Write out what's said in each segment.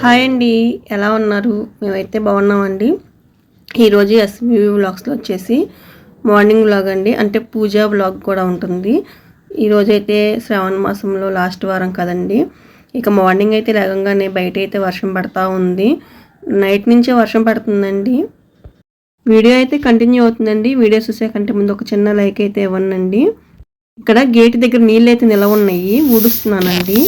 Hi అండి. ఎలా ఉన్నారు? మేమైతే బాగున్నామండి. ఈరోజు ఎస్బీవీ వ్లాగ్స్లో వచ్చేసి మార్నింగ్ వ్లాగ్ అండి. అంటే పూజా వ్లాగ్ కూడా ఉంటుంది. ఈరోజు అయితే శ్రావణ మాసంలో లాస్ట్ వారం కదండి. ఇక మార్నింగ్ అయితే లేగంగానే బయట అయితే వర్షం పడతా ఉంది. నైట్ నుంచే వర్షం పడుతుందండి. వీడియో అయితే కంటిన్యూ అవుతుందండి. వీడియో చూసే కంటే ముందు ఒక చిన్న లైక్ అయితే ఇవ్వనండి. ఇక్కడ గేట్ దగ్గర నీళ్ళు అయితే నిలవ ఉన్నాయి ఊడుస్తున్నానండి.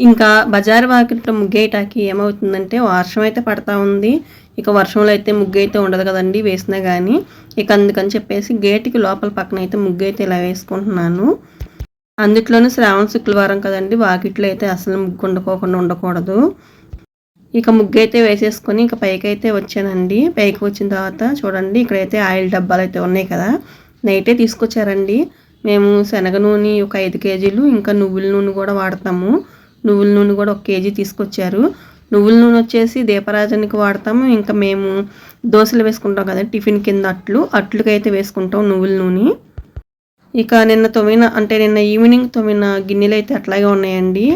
ఇంకా బజార్ వాకిట్లో ముగ్గేయటానికి ఏమవుతుందంటే వర్షం అయితే పడతా ఉంది. ఇక వర్షంలో అయితే ముగ్గు అయితే ఉండదు కదండి వేసినా కానీ ఇక అందుకని చెప్పేసి గేట్కి లోపల పక్కన అయితే ముగ్గు అయితే ఇలా వేసుకుంటున్నాను. అందుట్లోనూ శ్రావణ శుక్రవారం కదండి వాకిట్లో అయితే అసలు ముగ్గు ఉండకోకుండా ఉండకూడదు. ఇక ముగ్గు అయితే వేసేసుకొని ఇక పైకి అయితే వచ్చానండి. పైకి వచ్చిన తర్వాత చూడండి ఇక్కడైతే ఆయిల్ డబ్బాలు అయితే ఉన్నాయి కదా. నైటే తీసుకొచ్చారండి. మేము శనగ నూనె ఒక ఐదు కేజీలు ఇంకా నువ్వుల నూనె కూడా వాడతాము. నువ్వుల నూనె కూడా ఒక కేజీ తీసుకొచ్చారు. నువ్వుల నూనె వచ్చేసి దీపరాజానికి వాడతాము. ఇంకా మేము దోశలు వేసుకుంటాం కదా టిఫిన్ కింద అట్లు. అట్లకైతే వేసుకుంటాం నువ్వుల నూనె. ఇక నిన్న తొమ్మిన అంటే నిన్న ఈవినింగ్ తొమ్మిన గిన్నెలు అయితే అట్లాగే ఉన్నాయండి.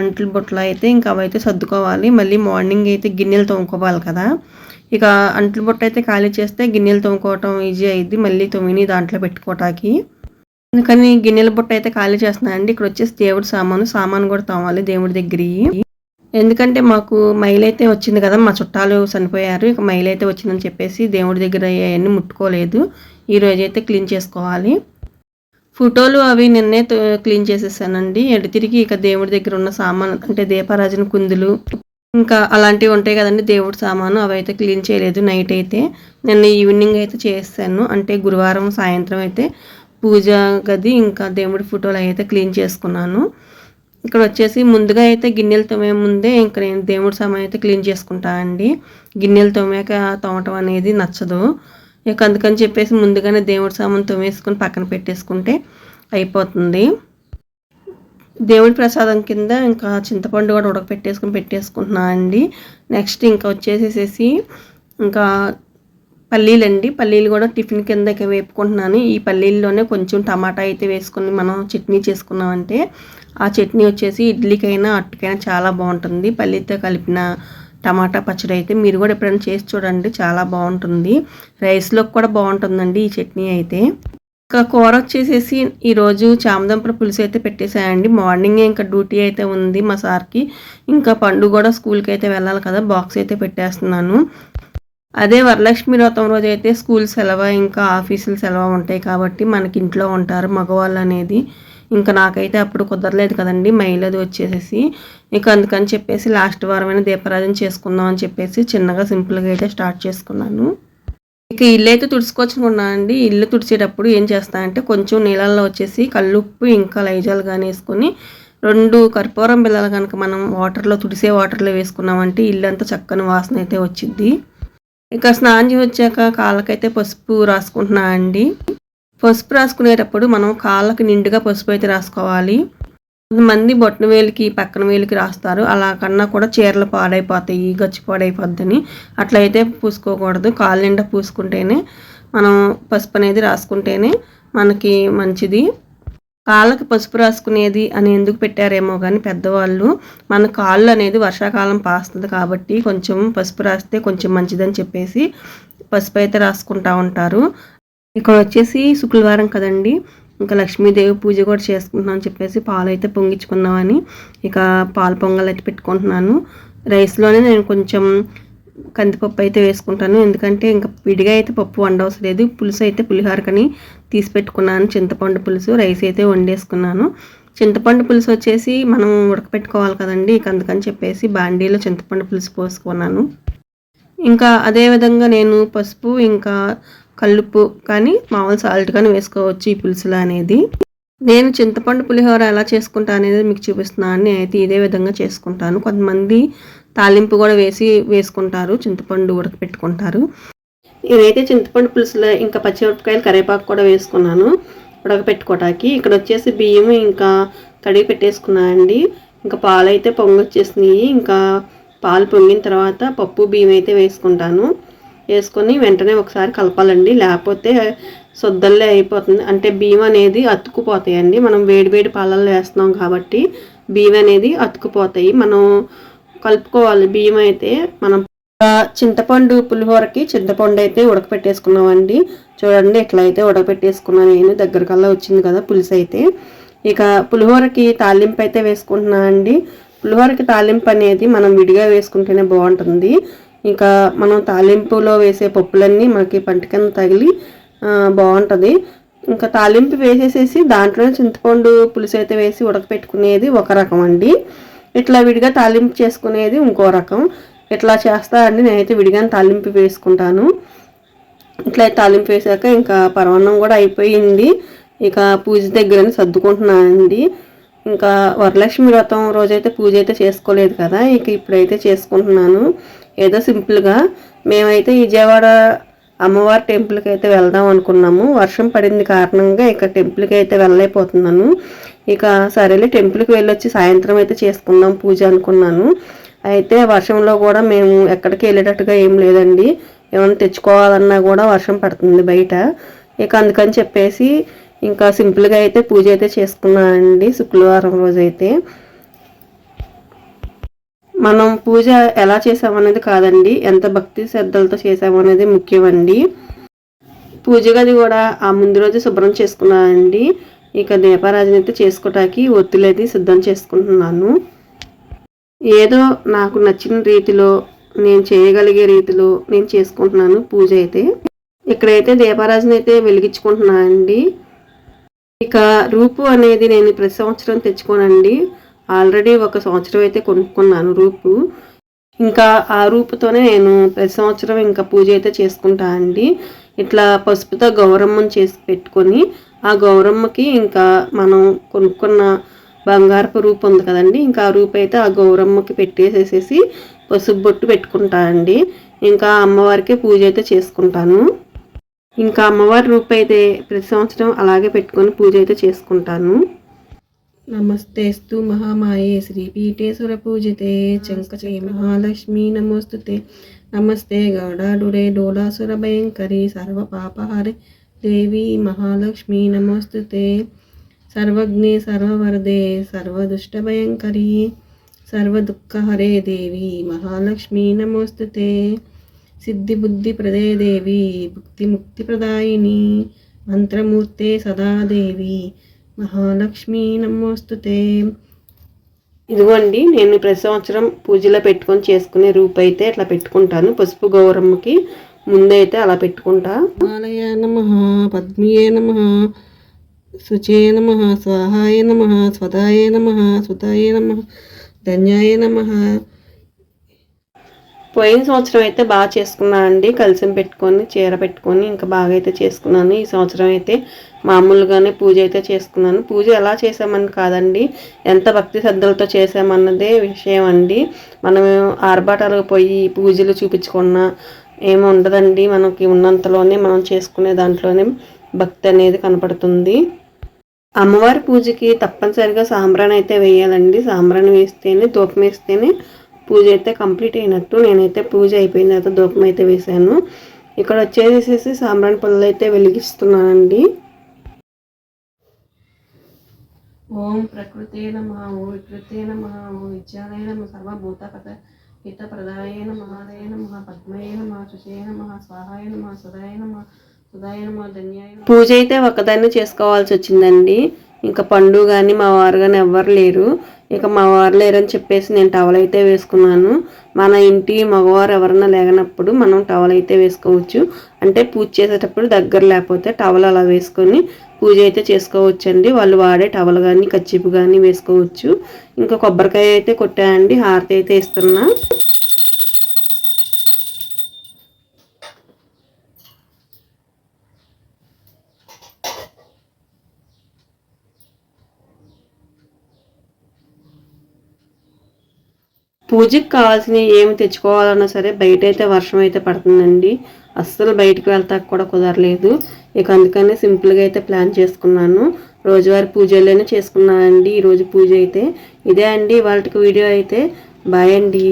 అంట్లు బొట్లు అయితే ఇంకా అవైతే సర్దుకోవాలి. మళ్ళీ మార్నింగ్ అయితే గిన్నెలు తోముకోవాలి కదా. ఇక అంట్లు బొట్ట అయితే ఖాళీ చేస్తే గిన్నెలు తోముకోవటం ఈజీ అయింది మళ్ళీ తొమ్మిది దాంట్లో పెట్టుకోవటానికి అందుకని గిన్నెల బుట్ట అయితే ఖాళీ చేస్తున్నానండి. ఇక్కడ వచ్చేసి దేవుడి సామాను సామాను కూడా తోమాలి దేవుడి దగ్గర ఎందుకంటే మాకు మైలైతే అయితే వచ్చింది కదా మా చుట్టాలు చనిపోయారు. ఇక మైలైతే అయితే వచ్చిందని చెప్పేసి దేవుడి దగ్గర అవన్నీ ముట్టుకోలేదు. ఈ రోజైతే అయితే క్లీన్ చేసుకోవాలి. ఫోటోలు అవి నిన్నే క్లీన్ చేసేసానండి. ఎడు తిరిగి ఇక దేవుడి దగ్గర ఉన్న సామాన్ అంటే దీపారాజన కుందులు ఇంకా అలాంటివి ఉంటాయి కదండి దేవుడి సామాను అవి అయితే క్లీన్ చేయలేదు నైట్ అయితే. నిన్న ఈవినింగ్ అయితే చేస్తాను అంటే గురువారం సాయంత్రం అయితే పూజ గది ఇంకా దేవుడి ఫోటోలు అయితే క్లీన్ చేసుకున్నాను. ఇక్కడ వచ్చేసి ముందుగా అయితే గిన్నెలు తోమే ముందే ఇంకా నేను దేవుడి సామాన్ అయితే క్లీన్ చేసుకుంటానండి గిన్నెలు తోమాక తోమటం అనేది నచ్చదు. ఇక అందుకని చెప్పేసి ముందుగానే దేవుడి సామాన్ తోమేసుకొని పక్కన పెట్టేసుకుంటే అయిపోతుంది. దేవుడి ప్రసాదం కింద ఇంకా చింతపండు కూడా ఉడకపెట్టేసుకొని పెట్టేసుకుంటున్నా అండి. నెక్స్ట్ ఇంకా వచ్చేసేసి ఇంకా పల్లీలండి. పల్లీలు కూడా టిఫిన్ కింద వేపుకుంటున్నాను. ఈ పల్లీల్లోనే కొంచెం టమాటా అయితే వేసుకొని మనం చట్నీ చేసుకున్నామంటే ఆ చట్నీ వచ్చేసి ఇడ్లీకైనా అట్టుకైనా చాలా బాగుంటుంది. పల్లీతో కలిపిన టమాటా పచ్చడి అయితే మీరు కూడా ఎప్పుడైనా చేసి చూడండి. చాలా బాగుంటుంది. రైస్లోకి కూడా బాగుంటుందండి ఈ చట్నీ అయితే. ఇంకా కూర వచ్చేసేసి ఈరోజు చామదంపర పులుసు అయితే పెట్టేసాయండి మార్నింగ్ ఇంకా డ్యూటీ అయితే ఉంది మా సార్కి. ఇంకా పండు కూడా స్కూల్కి అయితే వెళ్ళాలి కదా బాక్స్ అయితే పెట్టేస్తున్నాను. అదే వరలక్ష్మి వ్రతం రోజు అయితే స్కూల్ సెలవు ఇంకా ఆఫీసులు సెలవు ఉంటాయి కాబట్టి మనకి ఇంట్లో ఉంటారు మగవాళ్ళు అనేది. ఇంకా నాకైతే అప్పుడు కుదరలేదు కదండి మైలది వచ్చేసేసి. ఇక అందుకని చెప్పేసి లాస్ట్ వారమైన దీపారాధన చేసుకుందాం అని చెప్పేసి చిన్నగా సింపుల్గా అయితే స్టార్ట్ చేసుకున్నాను. ఇక ఇల్లు అయితే తుడుచుకొచ్చుకున్నానండి ఇల్లు తుడిచేటప్పుడు ఏం చేస్తానంటే కొంచెం నీళ్ళల్లో వచ్చేసి కల్లుప్పు ఇంకా లైజాలు కానీ వేసుకొని రెండు కర్పూరం పిల్లలు కనుక మనం వాటర్లో తుడిసే వాటర్లో వేసుకున్నామంటే ఇల్లు అంతా చక్కని వాసన అయితే వచ్చింది ఇక స్నానం చేసి వచ్చాక కాళ్ళకైతే పసుపు రాసుకుంటున్నా అండి. పసుపు రాసుకునేటప్పుడు మనం కాళ్ళకి నిండుగా పసుపు అయితే రాసుకోవాలి. కొంతమంది బొట్టన వేలికి పక్కన వేలికి రాస్తారు. అలా కన్నా కూడా చీరలు పాడైపోతాయి గచ్చి పాడైపోద్దని. అట్లయితే పూసుకోకూడదు. కాళ్ళ నిండా పూసుకుంటేనే మనం పసుపు అనేది రాసుకుంటేనే మనకి మంచిది. కాళ్ళకి పసుపు రాసుకునేది అని ఎందుకు పెట్టారేమో కానీ పెద్దవాళ్ళు మన కాళ్ళు అనేది వర్షాకాలం పాస్తుంది కాబట్టి కొంచెం పసుపు రాస్తే కొంచెం మంచిదని చెప్పేసి పసుపు అయితే రాసుకుంటా ఉంటారు. ఇక్కడ వచ్చేసి శుక్రవారం కదండి. ఇంకా లక్ష్మీదేవి పూజ కూడా చేసుకుంటున్నాం అని చెప్పేసి పాలు అయితే పొంగించుకున్నామని ఇక పాలు పొంగల్ అయితే పెట్టుకుంటున్నాను. రైస్లోనే నేను కొంచెం కందిపప్పు అయితే వేసుకుంటాను. ఎందుకంటే ఇంకా విడిగా అయితే పప్పు వండవసరం లేదు పులుసు అయితే పులిహోరకని తీసి పెట్టుకున్నాను. చింతపండు పులుసు రైస్ అయితే వండేసుకున్నాను. చింతపండు పులుసు వచ్చేసి మనం ఉడకపెట్టుకోవాలి కదండి. ఇక అందుకని చెప్పేసి బాండీలో చింతపండు పులుసు పోసుకున్నాను. ఇంకా అదే విధంగా నేను పసుపు ఇంకా కల్లుప్పు కానీ మామూలు సాల్ట్ కానీ వేసుకోవచ్చు ఈ పులుసులో అనేది. నేను చింతపండు పులిహోర ఎలా చేసుకుంటా అనేది మీకు చూపిస్తున్నాను. నేనైతే ఇదే విధంగా చేసుకుంటాను. కొంతమంది తాలింపు కూడా వేసి వేసుకుంటారు చింతపండు ఉడకపెట్టుకుంటారు. నేనైతే చింతపండు పులుసులో ఇంకా పచ్చిమిరపకాయలు కరివేపాకు కూడా వేసుకున్నాను ఉడకపెట్టుకోవటానికి ఇక్కడ వచ్చేసి బియ్యం ఇంకా కడిగి పెట్టేసుకున్నానండి ఇంకా పాలు అయితే పొంగొచ్చేసినాయి. ఇంకా పాలు పొంగిన తర్వాత పప్పు బియ్యం అయితే వేసుకుంటాను. వేసుకొని వెంటనే ఒకసారి కలపాలండి. లేకపోతే సొద్దల్లే అయిపోతుంది. అంటే బియ్యం అనేది అతుక్కుపోతాయండి. మనం వేడి వేడి పాలల్లో వేస్తున్నాం కాబట్టి బియ్యం అనేది అతుక్కుపోతాయి. మనం కలుపుకోవాలి. బియ్యం అయితే మనం చింతపండు పులిహోరకి చింతపండు అయితే ఉడకపెట్టేసుకున్నామండి. చూడండి ఎట్లయితే ఉడకపెట్టేసుకున్నాను నేను. దగ్గరకల్లా వచ్చింది కదా పులుసు అయితే. ఇక పులిహోరకి తాలింపు అయితే వేసుకుంటున్నా అండి. పులిహోరకి తాలింపు అనేది మనం విడిగా వేసుకుంటేనే బాగుంటుంది. ఇంకా మనం తాలింపులో వేసే పప్పులన్నీ మనకి పంట కింద తగిలి బాగుంటుంది. ఇంకా తాలింపు వేసేసేసి దాంట్లోనే చింతపండు పులుసు అయితే వేసి ఉడకపెట్టుకునేది ఒక రకం అండి. ఇట్లా విడిగా తాలింపు చేసుకునేది ఇంకో రకం. ఇట్లా చేస్తా అండి నేనైతే విడిగానే తాలింపు వేసుకుంటాను. ఇట్లా తాలింపు వేసాక ఇంకా పరమాన్నం కూడా అయిపోయింది. ఇక పూజ దగ్గర సర్దుకుంటున్నానండి ఇంకా వరలక్ష్మి వ్రతం రోజైతే పూజ అయితే చేసుకోలేదు కదా ఇక ఇప్పుడైతే చేసుకుంటున్నాను. ఏదో సింపుల్గా. మేమైతే విజయవాడ అమ్మవారి టెంపుల్కి అయితే వెళ్దాం అనుకున్నాము. వర్షం పడింది కారణంగా ఇక టెంపుల్కి అయితే వెళ్ళలేకపోతున్నాను. ఇక సరేలే టెంపుల్కి వెళ్ళొచ్చి సాయంత్రం అయితే చేసుకుందాం పూజ అనుకున్నాను. అయితే వర్షంలో కూడా మేము ఎక్కడికి వెళ్ళేటట్టుగా ఏం లేదండి. ఏమైనా తెచ్చుకోవాలన్నా కూడా వర్షం పడుతుంది బయట. ఇక అందుకని చెప్పేసి ఇంకా సింపుల్గా అయితే పూజ అయితే చేసుకున్నానండి శుక్రవారం రోజు అయితే మనం పూజ ఎలా చేసామనేది కాదండి ఎంత భక్తి శ్రద్ధలతో చేసామనేది ముఖ్యమండి. పూజ గది కూడా ఆ ముందు రోజు శుభ్రం చేసుకున్నానండి ఇక దీపారాజన అయితే చేసుకోవటానికి ఒత్తులేది సిద్ధం చేసుకుంటున్నాను. ఏదో నాకు నచ్చిన రీతిలో నేను చేయగలిగే రీతిలో నేను చేసుకుంటున్నాను పూజ అయితే. ఇక్కడైతే దీపారాజన అయితే వెలిగించుకుంటున్నానండి ఇక రూపు అనేది నేను ప్రతి సంవత్సరం తెచ్చుకోనండి. ఆల్రెడీ ఒక సంవత్సరం అయితే కొనుక్కున్నాను రూపు. ఇంకా ఆ రూపుతోనే నేను ప్రతి సంవత్సరం ఇంకా పూజ అయితే చేసుకుంటా అండి. ఇట్లా పసుపుతో గౌరమ్మను చేసి పెట్టుకొని ఆ గౌరమ్మకి ఇంకా మనం కొనుక్కున్న బంగారపు రూపు ఉంది కదండి ఇంకా ఆ రూపు అయితే ఆ గౌరమ్మకి పెట్టేసేసేసి పసుపు బొట్టు పెట్టుకుంటా అండి. ఇంకా అమ్మవారికి పూజ అయితే చేసుకుంటాను. ఇంకా అమ్మవారి రూపు అయితే ప్రతి సంవత్సరం అలాగే పెట్టుకొని పూజ అయితే చేసుకుంటాను. నమస్తేస్తు మహామాయే శ్రీపీఠేశ్వర పూజితే చంకచే మహాలక్ష్మీ నమోస్తుతే నమస్తే డోలాసుర భయంకరి సర్వపాపహారే దేవి మహాలక్ష్మీ నమోస్తుతే సర్వజ్ఞే సర్వవరదే సర్వదుష్టభయంకరి సర్వదుఃఖహరే దేవి మహాలక్ష్మీ నమోస్తుతే సిద్ధిబుద్ధిప్రదే దేవి భుక్తిముక్తిప్రదాయిని మంత్రమూర్తే సదా దేవి మహాలక్ష్మి నమోస్తుతే ఇదిగోండి నేను ప్రతి సంవత్సరం పూజలో పెట్టుకొని చేసుకునే రూపు అయితే అట్లా పెట్టుకుంటాను. పసుపు గౌరమ్మకి ముందైతే అలా పెట్టుకుంటా. ఆలయ నమ పద్మియే నమ శుచే నమ స్వాహాయ నమ స్వదాయ నమ సుతాయ నమ ధన్యాయ నమ. పోయిన సంవత్సరం అయితే బాగా చేసుకున్నాను అండి. కలిసి పెట్టుకొని చీర పెట్టుకొని ఇంకా బాగా అయితే చేసుకున్నాను. ఈ సంవత్సరం అయితే మామూలుగానే పూజ అయితే చేసుకున్నాను. పూజ ఎలా చేసామని కాదండి. ఎంత భక్తి శ్రద్ధలతో చేసామన్నదే విషయం అండి. మనం ఆర్భాటాలకు పోయి పూజలు చూపించుకున్నా ఏమి ఉండదండి. మనకి ఉన్నంతలోనే మనం చేసుకునే దాంట్లోనే భక్తి అనేది కనపడుతుంది. అమ్మవారి పూజకి తప్పనిసరిగా సాంబ్రాణి అయితే వేయాలండి. సాంబ్రాణి వేస్తేనే దూపం వేస్తేనే పూజ అయితే కంప్లీట్ అయినట్టు నేనైతే పూజ అయిపోయిన తర్వాత దూపం అయితే వేశాను. ఇక్కడ వచ్చేసేసి సాంబ్రాణి పళ్ళు అయితే వెలిగిస్తున్నానండి. ఓం ప్రకృతే నమ వికృతే నమ విద్యాలయ నమ సర్వభూత కథ హిత ప్రదాయ నమ ఆదయ నమ పద్మయ నమ శుచయ నమ స్వాహాయ నమ సుదాయ నమ సుదాయ నమ ధన్యాయ పూజ అయితే ఒకదాన్ని చేసుకోవాల్సి వచ్చిందండి. ఇంకా పండు కానీ మా వారు కానీ ఎవ్వరు లేరు. ఇక మా వారు లేరని చెప్పేసి నేను టవల్ అయితే వేసుకున్నాను. మన ఇంటి మగవారు ఎవరన్నా లేనప్పుడు మనం టవల్ అయితే వేసుకోవచ్చు. అంటే పూజ చేసేటప్పుడు దగ్గర లేకపోతే టవల్ అలా వేసుకొని పూజ అయితే చేసుకోవచ్చు అండి వాళ్ళు వాడే టవల్ కానీ కచ్చిపు కానీ వేసుకోవచ్చు. ఇంకా కొబ్బరికాయ అయితే కొట్టాయండి హారతి అయితే ఇస్తున్నా. పూజకి కావాల్సినవి ఏమి తెచ్చుకోవాలన్నా సరే బయట అయితే వర్షం అయితే పడుతుందండి. అస్సలు బయటకు వెళ్తాక కూడా కుదరలేదు. ఇక అందుకనే సింపుల్గా అయితే ప్లాన్ చేసుకున్నాను. రోజువారి పూజలోనే చేసుకున్నానండి. ఈరోజు పూజ అయితే. ఇదే అండి వాళ్ళకి వీడియో అయితే. బాయ్ అండి.